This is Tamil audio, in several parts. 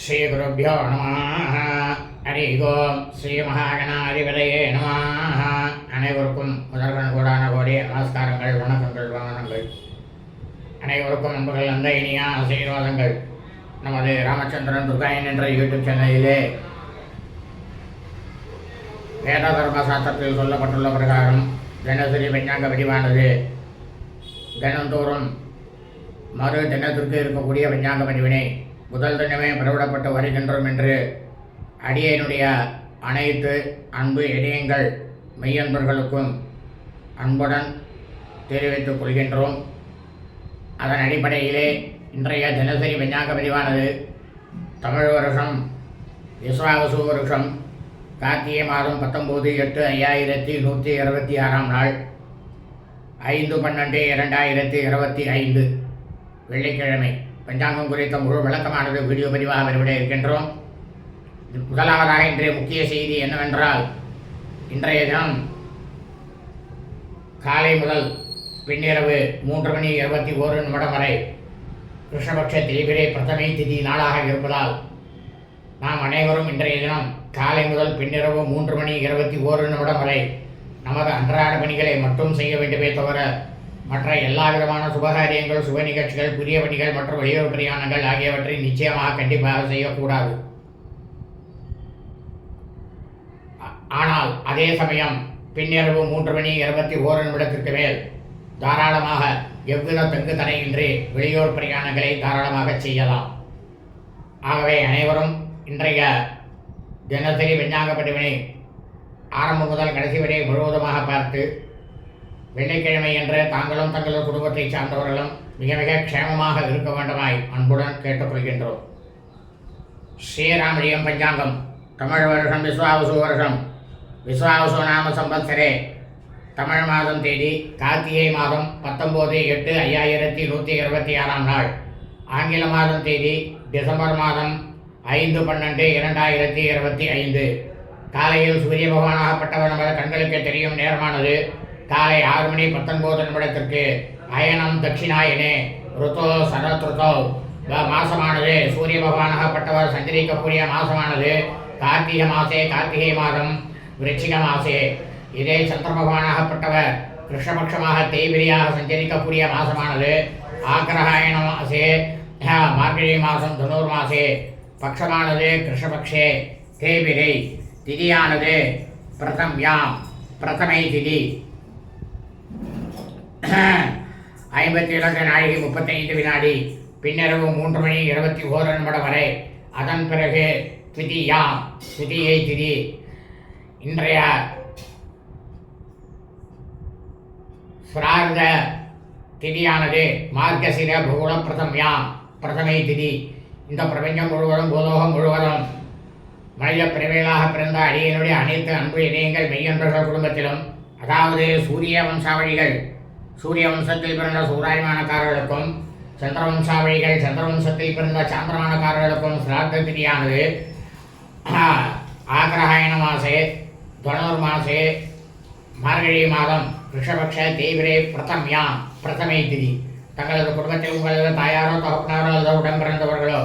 ஸ்ரீகுருப்போ நம ஹரி ஓம் ஸ்ரீ மகாகணாதிபதையே நம அனைவருக்கும் முதல்வன் கூடான கோடி நமஸ்காரங்கள் வணக்கங்கள் வணக்கங்கள் அனைவருக்கும் நண்பர்கள் அந்த இனியா ஆசீர்வாதங்கள். நமது ராமச்சந்திரன் துர்காயன் என்ற யூடியூப் சேனலிலே வேத தர்ம சாஸ்திரத்தில் சொல்லப்பட்டுள்ள பிரகாரம் தினசரி விஞ்ஞான பதிவானது. தினந்தோறும் மறு தினத்திற்கு இருக்கக்கூடிய விஞ்ஞான பதிவினை முதல் தினமே பிறவிடப்பட்டு வருகின்றோம் என்று அடியனுடைய அனைத்து அன்பு இணையங்கள் மெய்யன்பர்களுக்கும் அன்புடன் தெரிவித்துக் கொள்கின்றோம். அதன் அடிப்படையிலே இன்றைய தினசரி விஞ்ஞாக பதிவானது தமிழ் வருஷம் விஸ்வாவசு வருஷம் கார்த்திகை மாதம் பத்தொம்போது எட்டு ஐயாயிரத்தி நூற்றி இருபத்தி ஆறாம் நாள் ஐந்து பன்னெண்டு இரண்டாயிரத்தி இருபத்தி ஐந்து வெள்ளிக்கிழமை. பஞ்சாங்கம் குறித்த முழு விளக்கமானது வீடியோ பதிவாக வருவிட இருக்கின்றோம். முதலாவதாக இன்றைய முக்கிய செய்தி என்னவென்றால் இன்றைய தினம் காலை முதல் பின்னிரவு மூன்று மணி இருபத்தி ஓரு நிமிடம் வரை கிருஷ்ணபக்ஷ திரிபிரே பிரதமை திதி நாளாக இருப்பதால் நாம் அனைவரும் இன்றைய தினம் காலை முதல் பின்னிரவு மூன்று மணி இருபத்தி ஓரு நிமிடம் வரை நமது அன்றாட பணிகளை மட்டும் செய்ய வேண்டுமே தவிர மற்ற எல்லா விதமான சுபகாரியங்கள் சுப நிகழ்ச்சிகள் புதிய பணிகள் மற்றும் வெளியூர் பிரயாணங்கள் ஆகியவற்றை நிச்சயமாக கண்டிப்பாக செய்யக்கூடாது. ஆனால் அதே சமயம் பின்னிரவு மூன்று மணி இருபத்தி ஓரு நிமிடத்திற்கு மேல் தாராளமாக எவ்வித தங்கு தடையின்றி வெளியூர் பிரயாணங்களை தாராளமாக செய்யலாம். ஆகவே அனைவரும் இன்றைய தினசரி விஞ்ஞாங்க பதிவினை ஆரம்பம் முதல் கடைசி வரை முழுவதுமாக பார்த்து வெள்ளிக்கிழமை என்று தாங்களும் தங்களது குடும்பத்தைச் சார்ந்தவர்களும் மிக மிக க்ஷேமமாக இருக்க வேண்டுமாய் அன்புடன் கேட்டுக்கொள்கின்றோம். ஸ்ரீராமலியம் பஞ்சாங்கம் தமிழ் வருஷம் விஸ்வாவசு வருஷம். விஸ்வாவசு நாம சம்பத்சரே தமிழ் மாதம் தேதி கார்த்திகை மாதம் பத்தொம்போது எட்டு ஐயாயிரத்தி நூற்றி இருபத்தி ஆறாம் நாள். ஆங்கில மாதம் தேதி டிசம்பர் மாதம் ஐந்து பன்னெண்டு இரண்டாயிரத்தி இருபத்தி ஐந்து. காலையில் சூரிய பகவானாகப்பட்டவர் நமது கண்களுக்கு தெரியும் நேரமானது காலை ஆறு மணி பத்தொன்பது நிமிடத்திற்கு அயனம் தட்சிணாயனே ருத்தோ சரத்ருத்தோ. மாசமானது சூரிய பகவானாகப்பட்டவர் சஞ்சரிக்கக்கூடிய மாசமானது கார்த்திகை மாசே கார்த்திகை மாதம் விருச்சிக மாசே. இதே சந்திர பகவானாகப்பட்டவர் கிருஷ்ணபக்ஷமாக தேய்பிரியாக சஞ்சரிக்கக்கூடிய மாசமானது ஆக்கிரகாயண மாசே மார்கழி மாதம் தனூர் மாசே. பக்ஷமானது கிருஷ்ணபக்ஷே தேய்பிரை. திதியானது பிரதம்யாம் பிரதமை திதி. ஐம்பத்தி இரண்டு நாழிகை முப்பத்தைந்து வினாடி பின்னரவு மூன்று மணி இருபத்தி ஓரு நிமிடம் வரை. அதன் பிறகு திதியாம் திதியை திதி. இன்றைய சிரார்த திதியானது மார்கசிர பிரதம் பிரதம்யாம் பிரதமை திதி. இந்த பிரபஞ்சம் முழுவதும் பூலோகம் முழுவதும் மனித பிறவைகளாக பிறந்த அடியனுடைய அனைத்து அன்பு இணையங்கள் மெய்யன்றர்கள் குடும்பத்திலும் அதாவது சூரிய வம்சாவளிகள் சூரிய வம்சத்தில் பிறந்த சூராயமானக்காரர்களுக்கும் சந்திர வம்சாவளிகள் சந்திர வம்சத்தில் பிறந்த சாந்திரமானக்காரர்களுக்கும் சிராத்த திதியானது ஆக்ரஹாயண மாசே தனுர் மாசே மார்கழி மாதம் ரிஷபக்ஷ தேவிரே பிரதம்யாம் பிரதமை திதி. தங்களது குடும்பத்தில் உங்களது தாயாரோ தகப்பனாரோ அல்லது உடன் பிறந்தவர்களோ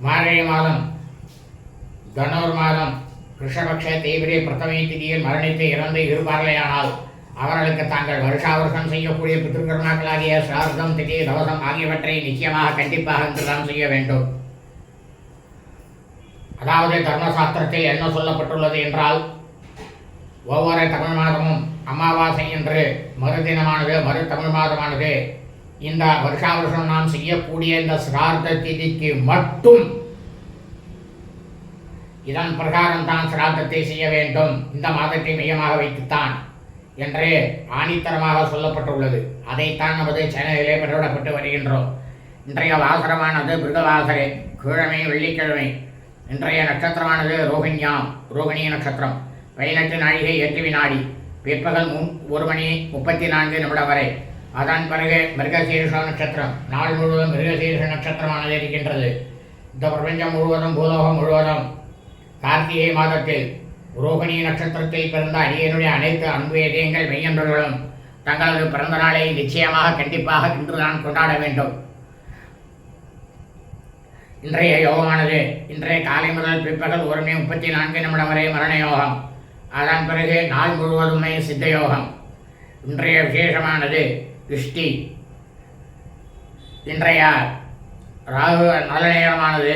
மார்கழி மாதம் தனோர் மாதம் கிருஷ்ணபக்ஷ தேவிரே பிரதமை திதியில் மரணித்து இறந்து இருப்பார்களேயானால் அவர்களுக்கு தாங்கள் வருஷா வருஷம் செய்யக்கூடிய பித்திருக்கர்மாக்களாகிய சிரார்த்தம் திதி தவசம் ஆகியவற்றை நிச்சயமாக கண்டிப்பாக இன்றுதான் செய்ய வேண்டும். அதாவது தர்மசாஸ்திரத்தில் என்ன சொல்லப்பட்டுள்ளது என்றால் ஒவ்வொரு தமிழ் மாதமும் அமாவாசை என்று மறுதினமானது மறு தமிழ் மாதமானது இந்த வருஷா வருஷம் நாம் செய்யக்கூடிய இந்த சிரார்த்த திதிக்கு மட்டும் இதன் பிரகாரம் தான் சிரார்த்தத்தை செய்ய வேண்டும். இந்த மாதத்தை மையமாக வைத்துத்தான். என்று ஆணித்தரமாக சொல்லப்பட்டுள்ளது. அதைத்தான் நமது சேனலிலே பெற்றுவிடப்பட்டு வருகின்றோம். இன்றைய வாசரமானது மிருகவாசரே கிழமை வெள்ளிக்கிழமை. இன்றைய நட்சத்திரமானது ரோஹிணியாம் ரோகிணி நட்சத்திரம். பதினெட்டு நாழிகை எட்டு வினாடி. பிற்பகல் முன் ஒரு மணி முப்பத்தி நான்கு நிமிடம் வரை. அதன் பிறகு மிருகசீரிஷ நட்சத்திரம். நாள் முழுவதும் மிருகசீரிஷ நட்சத்திரமானது இருக்கின்றது. இந்த பிரபஞ்சம் முழுவதும் பூலோகம் முழுவதும் கார்த்திகை மாதத்தில் ரோகிணி நட்சத்திரத்தில் பிறந்த அடியனுடைய அனைத்து அன்பு இதயங்கள் மெய்யன்பர்களும் தங்களது பிறந்த நாளை நிச்சயமாக கண்டிப்பாக இன்றுதான் கொண்டாட வேண்டும். இன்றைய யோகமானது இன்றைய காலை முதல் பிற்பகல் ஒரு மணி முப்பத்தி நான்கு நிமிடம் வரை மரண யோகம். அதன் பிறகு நாள் முழுவதுமே சித்த யோகம். இன்றைய விசேஷமானது இஷ்டி இன்றைய ராகு நல்ல நேரமானது.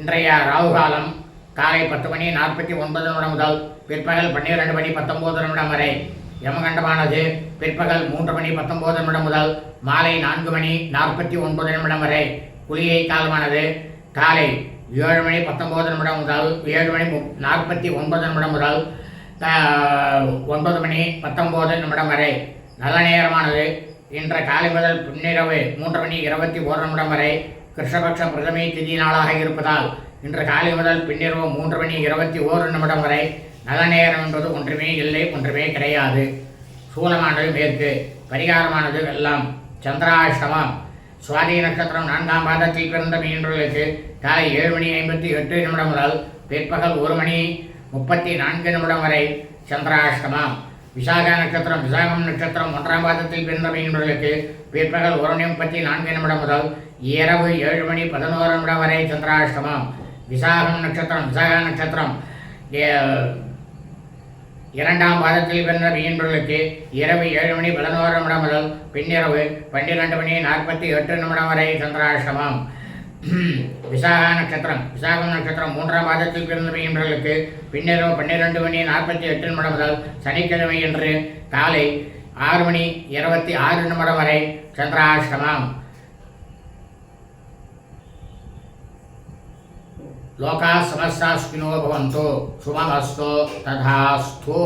இன்றைய ராகு காலம் காலை பத்து மணி நாற்பத்தி ஒன்பது நிமிடம் முதல் பிற்பகல் பன்னிரெண்டு மணி பத்தொன்பது நிமிடம் வரை யமகண்டமானது பிற்பகல் மூன்று மணி பத்தொன்பது நிமிடம் முதல் மாலை நான்கு மணி நாற்பத்தி ஒன்பது நிமிடம் வரை குளிகை காலமானது. காலை ஏழு மணி பத்தொன்பது நிமிடம் முதல் ஏழு மணி மு- நாற்பத்தி ஒன்பது நிமிடம் முதல் ஒன்பது மணி பத்தொன்பது நிமிடம் வரை நல்ல நேரமானது. இன்று காலை முதல் பின்னிரவு மூன்று மணி இருபத்தி ஒரு நிமிடம் வரை கிருஷ்ணபக்ஷ பிரதமை திதி நாளாக இருப்பதால் இன்று காலை முதல் பின்னிரவு மூன்று மணி இருபத்தி ஓரு நிமிடம் வரை நல்ல நேரம் என்பது ஒன்றுமே இல்லை ஒன்றுமே கிடையாது. சூலமானது மேற்கு பரிகாரமானது வெள்ளம் சந்திராஷ்டமம். சுவாதி நட்சத்திரம் நான்காம் பாதத்தில் பிறந்த மீன்களுக்கு காலை ஏழு மணி ஐம்பத்தி எட்டு நிமிடம் முதல் பிற்பகல் ஒரு மணி முப்பத்தி நான்கு நிமிடம் வரை சந்திராஷ்டமம். விசாக நட்சத்திரம் விசாகம் நட்சத்திரம் ஒன்றாம் பாதத்தில் பிறந்த மீன்களுக்கு பிற்பகல் ஒரு மணி முப்பத்தி நான்கு நிமிடம் முதல் இரவு ஏழு மணி பதினோரு நிமிடம் வரை சந்திராஷ்டமம். விசாகம் நட்சத்திரம் விசாக நட்சத்திரம். இரண்டாம் பாதத்தில் பிறந்த மீன்பர்களுக்கு இரவு ஏழு மணி பதினோரு நிமிடம் முதல் பின்னிரவு பன்னிரெண்டு மணி நாற்பத்தி எட்டு நிமிடம் வரை சந்திராசிரமம் விசாகா நட்சத்திரம் விசாகம் நட்சத்திரம் மூன்றாம் மாதத்தில் பிறந்த மீன்பர்களுக்கு பின்னிரவு பன்னிரெண்டு மணி நாற்பத்தி எட்டு நிமிடம் முதல் சனிக்கிழமை என்று காலை ஆறு மணி இருபத்தி ஆறு நிமிடம் வரை சந்திராசிரமம் లోకా సమస్తాస్కినో భవంతు శుభమస్తు తథాస్తు